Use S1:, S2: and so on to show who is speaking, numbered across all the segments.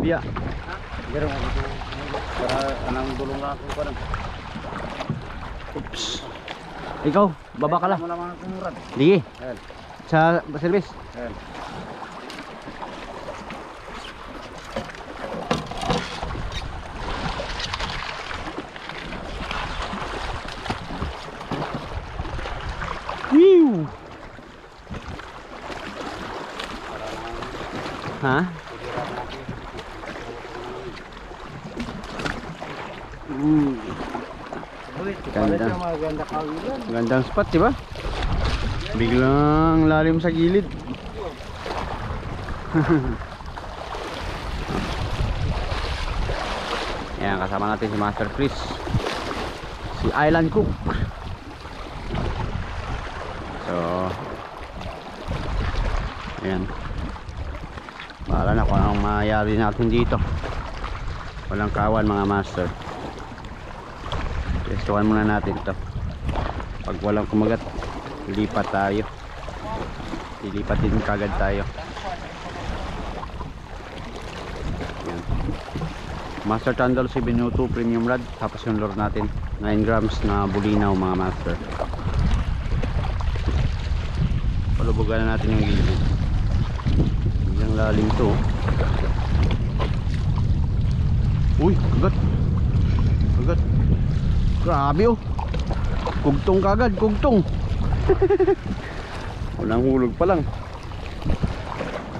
S1: Biya.
S2: Pero. Para anang dulong lang ako pa.
S1: Oops. Ikaw, baba ka lang.
S2: Mo naman akong murad.
S1: Sige. Sa service.
S2: Ayan.
S1: Whew. Ha? Mm, Ganda. Gandang spot, di ba? Biglang lalim sa gilid. Yan, kasama natin si Master Chris. Si Island Cook. So, ayan. Bahala na kung anong mayari natin dito. Walang kawan mga master. Testuhan muna natin to. Pag walang kumagat, lipat tayo. Lilipat din kagad tayo. Yan. Master Tandal 702 Premium Rod. Tapos yung lure natin. 9 grams na bulinaw mga master. Palubugan na natin yung gilid. Yung lalim to. Uy. Kagat. Grabe oh. Kugtong kagad, kugtong. Walang hulog pa lang.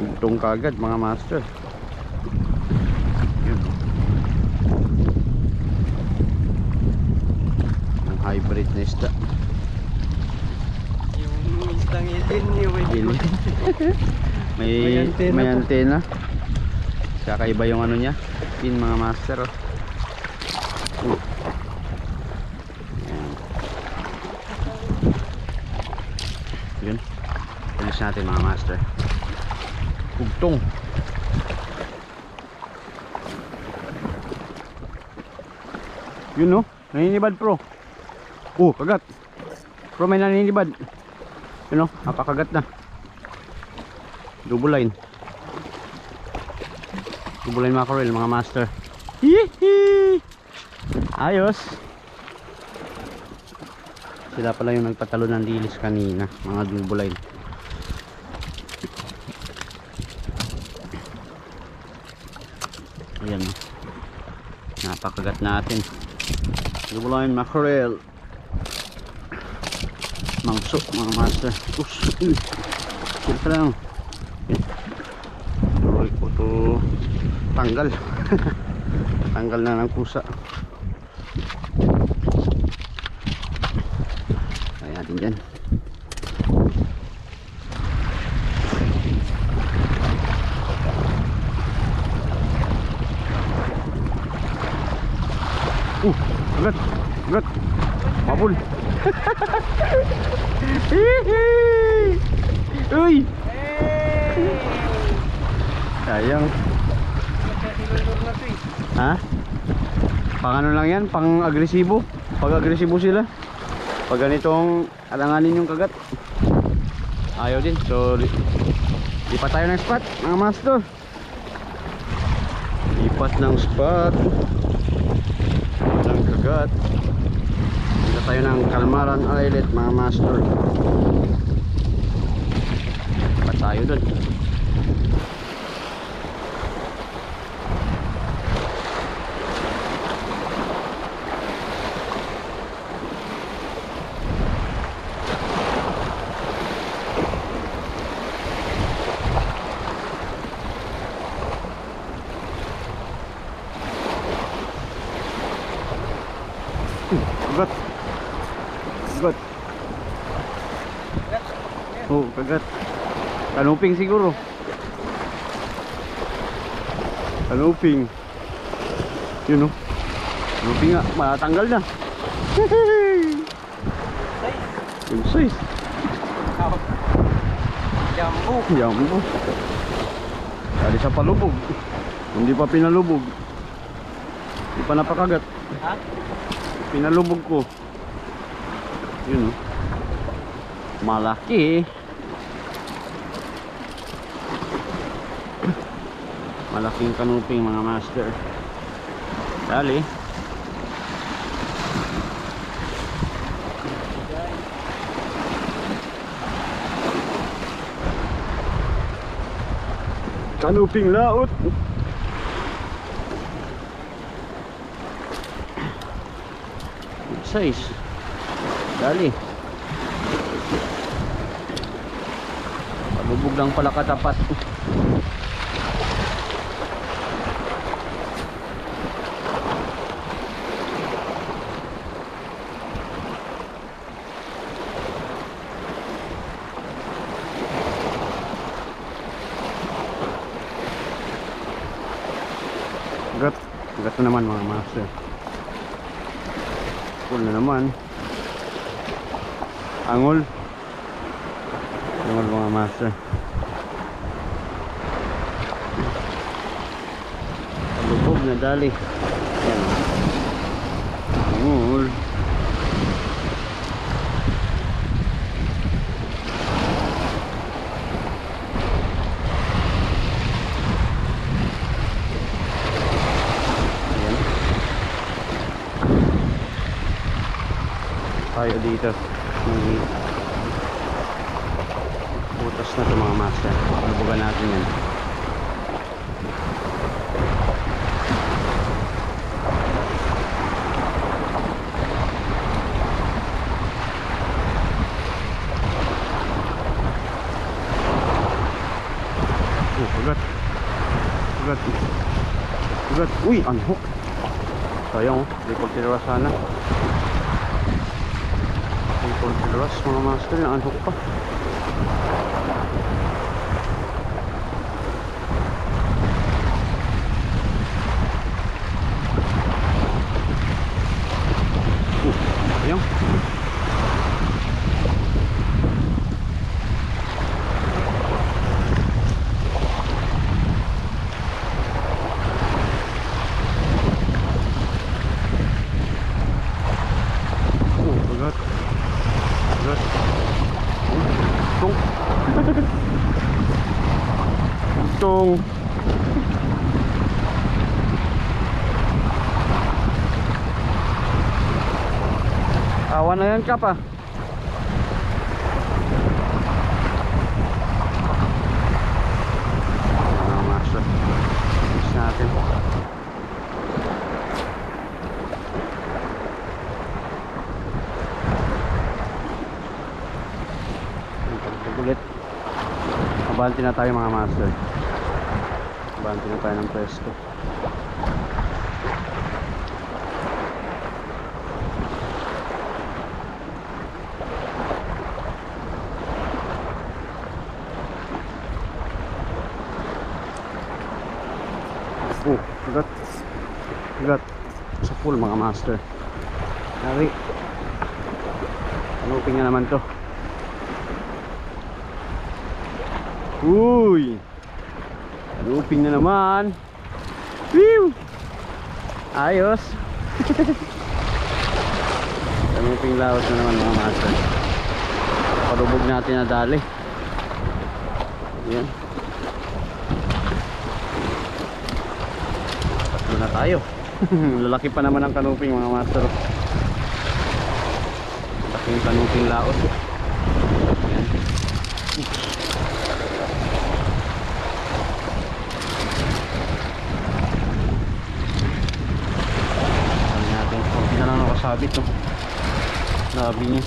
S1: Kugtong kagad mga master. Yun. Ang hybrid na isda.
S2: Yung isdang ilin niyo.
S1: Gili. may
S2: May antena
S1: may antena. Kakaiba yung ano niya. Pin mga master. Oh. Uh. Ayan. Yun. Pulis natin mga master. Kugtong. Yun no. Naninibad pro. Oh, kagat. Pro may naninibad. Yun no. Napakagat na. Double line. Double line mackerel mga master. Hihi! Ayos. Sila pala yung nagpatalo ng dilis kanina, mga double line. Ayan. oh. Napakagat natin. Double line mackerel. Mangso mga master. Us. Sila lang. Tuloy ko to tanggal. tanggal na ng pusa. Kaya natin dyan. Uh, agad, agad. Mabul. Uy! Sayang. Ha? Pang ano lang yan? Pang agresibo? Pag agresibo sila? Pag ganitong alanganin yung kagat. Ayaw din. So, li lipat tayo ng spot, mga master. Lipat ng spot. Ng kagat. Tayo ng Kalmaran Islet, mga master. Lipat tayo dun. Kagat. Kagat. Kagat. Kanuping siguro. Kanuping. Yun oh. Kanuping nga, matatanggal na. Yung size.
S2: Jambu.
S1: Jambo. Dali sa palubog. Hindi pa pinalubog. Hindi pa napakagat.
S2: Ha?
S1: Pinalubog ko. Yun oh. Malaki. Malaking kanuping mga master. Dali. Kanuping laot. Good size. Dali. Pabubog lang pala katapat. Master. Full na naman. Angol. Angol mga master. Lubog na dali. Yan. Angol. Ayan. Tayo dito. Hindi. Butas na ito mga master. Lubugan natin yan. Oh, ugat. Ugat. Ugat. Uy, anhok. Sayang oh. Di ko tinira sana. Di ko tinira mga master na anhok pa. Uh, Sayang. Oh, ugat. Ugat. Tung. Tung. Awan na yan ka pa. Ah. Miss natin. ulit Abanti na tayo mga master Abanti na tayo ng presto Oh, agad Agad Sa full mga master Nari Kanuping na naman to Uy! Looping na naman. Whew! Ayos. Looping lawas na naman mga master. Palubog natin na dali. Yan. Tatlo na tayo. Lalaki pa naman ang kanuping mga master. Laking kanuping. Yan. Sabi natin, konti na lang nakasabit to. Labi niya.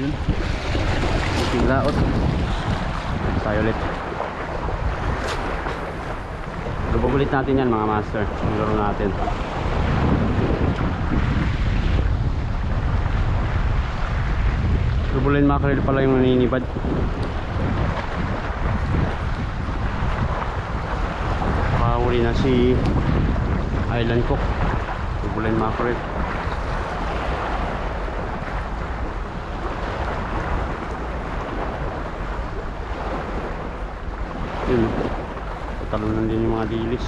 S1: Yun. Puting laot. Tayo ulit. Ulit natin yan mga master. Ang laro natin. Turbulent mackerel pala yung naninibad. Makahuli na si Island Cook. Turbulent mackerel. Yun talunan din yung mga dilis.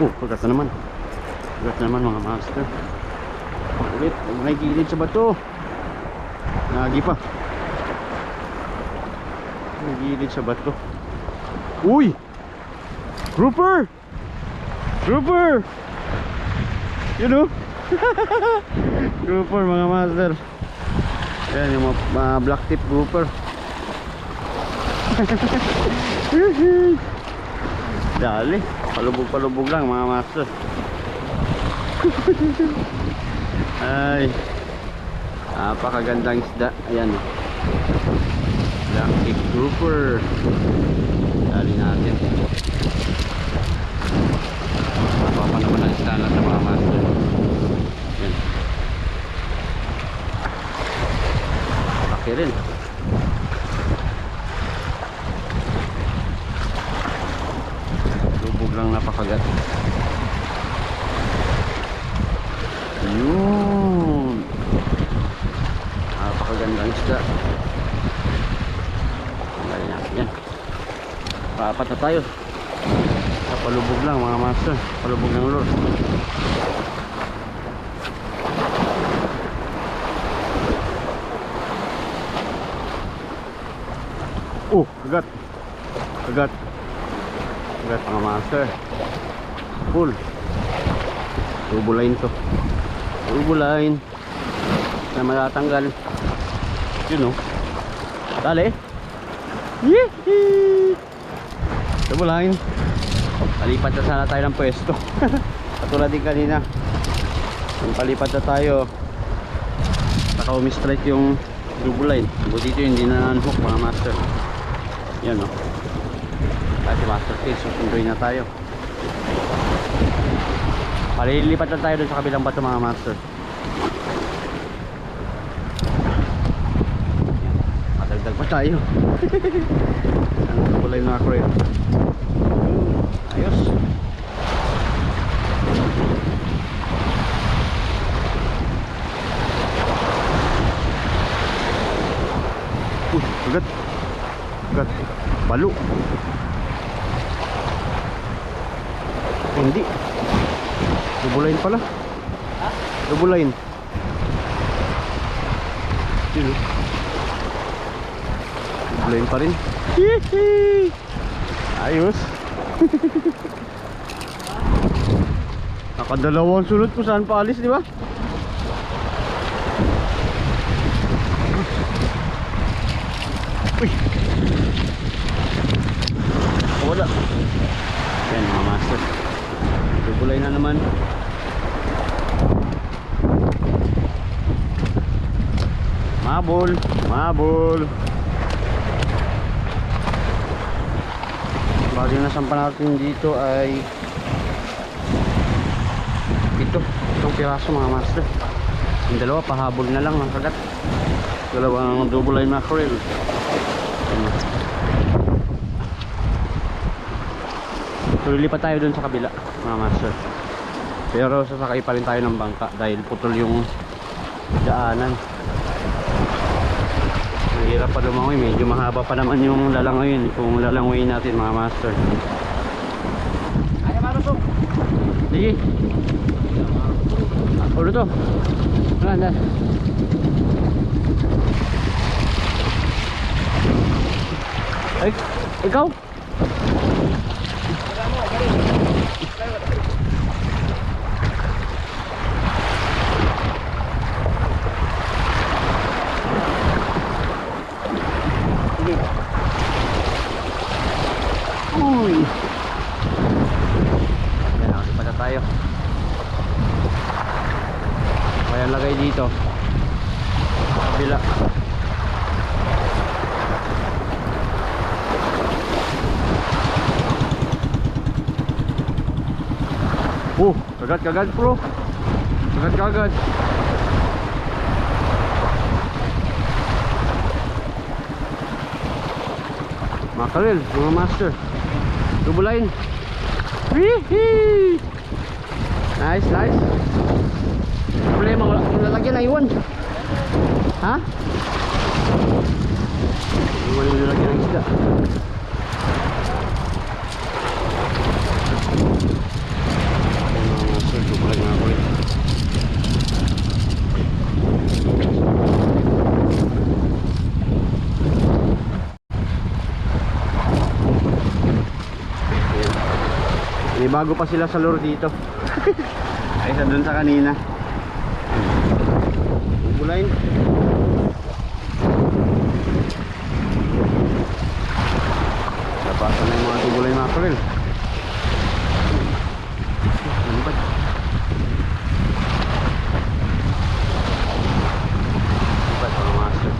S1: Oh, pagat na naman. Pagat naman mga master. Ulit, may gilid sa bato. Nagi pa. May gilid sa bato. Uy! Grouper! Grouper! You know? grouper mga master. Ayan yung mga, mga black tip grouper. Dali. Palubog-palubog lang mga master. Ay. Napakagandang isda. Ayan. oh. Black tip grouper. Dali natin. Napapa naman ang isda natin mga master. Ayan. Laki rin. Lubog lang napakagat. Yun. Napakagandang isda. Tanggalin natin yan. Paapat na tayo. Palubog lang mga master. Palubog ng lure. Oh, kagat. Kagat. Kagat mga master. Full. Turbo line to. Turbo line. Na matatanggal. Yun oh. Dali. Yee! Turbo line. Palipat na sana tayo ng pwesto. Katulad din kanina. Nung palipat na tayo. Saka umistrike yung turbo line. Buti ito hindi na unhook mga master. Yan o. Kasi master case, susunduin na tayo. Palilipat na tayo dun sa kabilang bato mga master. Yan. Madagdag pa tayo. Ang kulay na ako rin. Ayos. Uy, agad. Agad. Balo. Hindi. Double line pala. Double line. Yun. oh. Line pa rin. Ayos. Nakadalawang sunod kung saan pa alis, di ba? Uy! Wala. Yan mga master. Tubulay na naman. Mabol, mabol. Bagay na sampa natin dito ay ito, itong piraso mga master. Yung dalawa pahabol na lang ang kagat. Dalawang double line mackerel. So lilipat tayo dun sa kabila mga master. Pero sasakay pa rin tayo ng bangka dahil putol yung daanan. Mahirap pa lumangoy, medyo mahaba pa naman yung lalangoyin kung lalangoyin natin mga master.
S2: Ano marusok?
S1: Sige. Ulo to. Wala. Ay, ikaw? Uy. Yan, nakasipa na tayo. Kaya lagay dito. Kabila. Oh, kagat kagat bro. Kagat kagat. Makarel, mga master. Double line. Wee Nice, nice. Problema, wala kung lalagyan na iwan. Ha? Iwan yung lalagyan ng isda. May bago pa sila sa lure dito. Ay, sa dun sa kanina. Bulayin. Labasan na yung mga tubulay mackerel. Ano ba? Ba't mga master?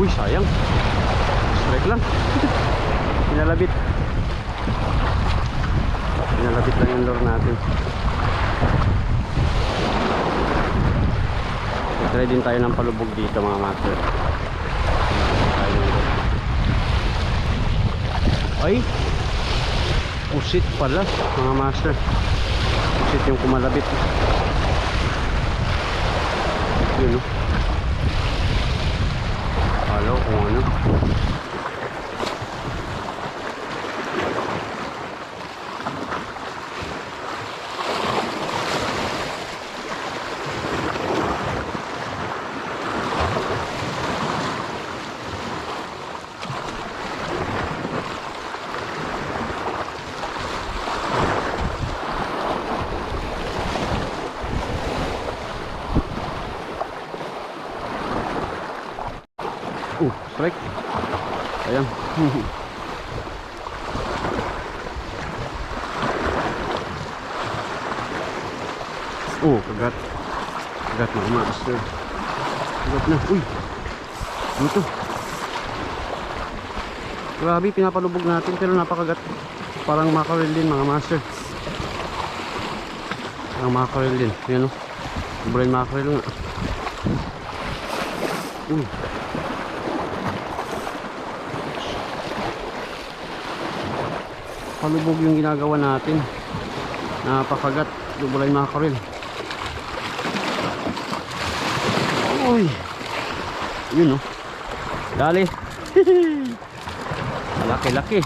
S1: Uy, sayang. Strike lang. Pinalabit. Lure natin. Try din tayo ng palubog dito mga master. Ay! Pusit pala mga master. Pusit yung kumalabit. Yun o. Kala ko kung ano. Ayan. oh, kagat. Kagat mga master. Kagat na. Uy. Ano to? Grabe, pinapalubog natin pero napakagat. Parang mackerel din mga master. Parang mackerel din. Yan o. Brain mackerel nga. Uy. Palubog yung ginagawa natin. Napakagat. Lubulay mackerel uy. Yun oh. Dali. Laki laki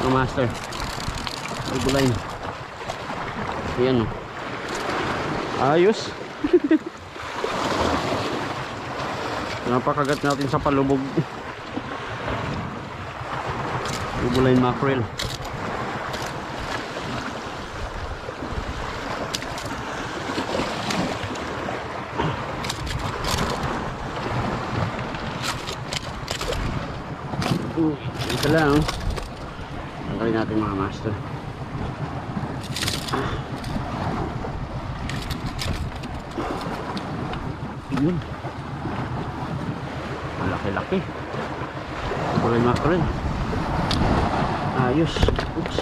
S1: mga master. Lubulay yan oh. Ayos. Napakagat natin sa palubog lubulay mackerel ito lang. Tanggalin natin mga master. Yun. Malaki-laki. Kulay mackerel. Ayos. Oops.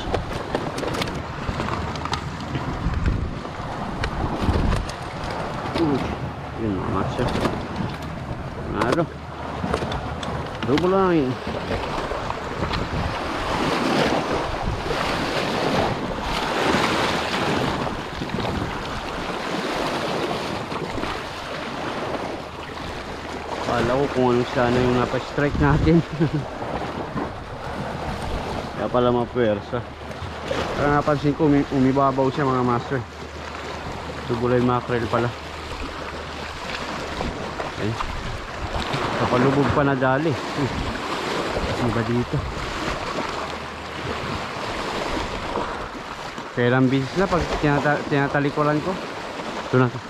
S1: Uy. Yun mga master. Nalo. Double line. Kala ko kung anong sana yung napastrike natin. Kaya pala mapwersa. Parang napansin ko umi umibabaw siya mga master. Tubulay mackerel pala. Ay. Kapalubog pa na dali. Uh. Ano ba dito? Kailang bisis na pag tinata tinatalikuran ko. Ito na to.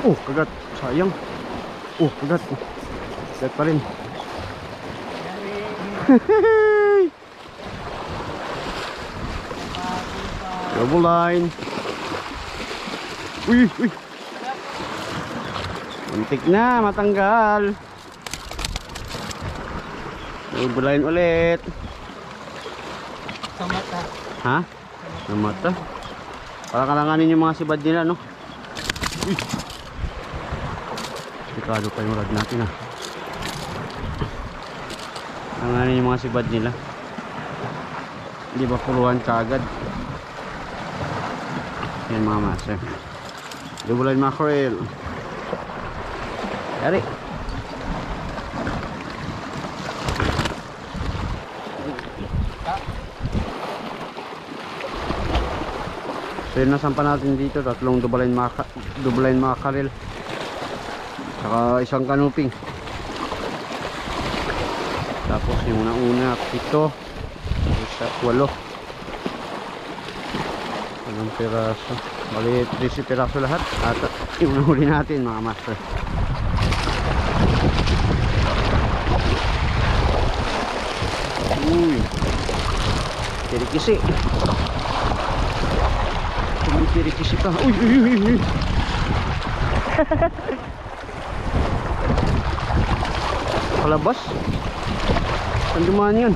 S1: Oh, kagat. Sayang. Oh, kagat. Kagat pa rin. Double line. Uy, uy. Muntik na, matanggal. Double line ulit.
S2: Sa mata.
S1: Ha? Sa mata? Para kalanganin yung mga sibad nila, no? Uy delikado pa yung rod natin ah. ha ang ano yung mga sibad nila. Hindi ba puluhan kaagad? Yan mga master. Double line mackerel yari. So yun nasampan natin dito. Tatlong double line, maka, double line mackerel Saka isang kanuping. Tapos yung una-una, pito. Isa, walo. Anong piraso? Bali, 13 piraso lahat. At yung nahuli natin mga master. Uy. Tirikisi. Tumitirikisi ka. Uy, uy, uy, uy. Palabas. Saan dumaan yun?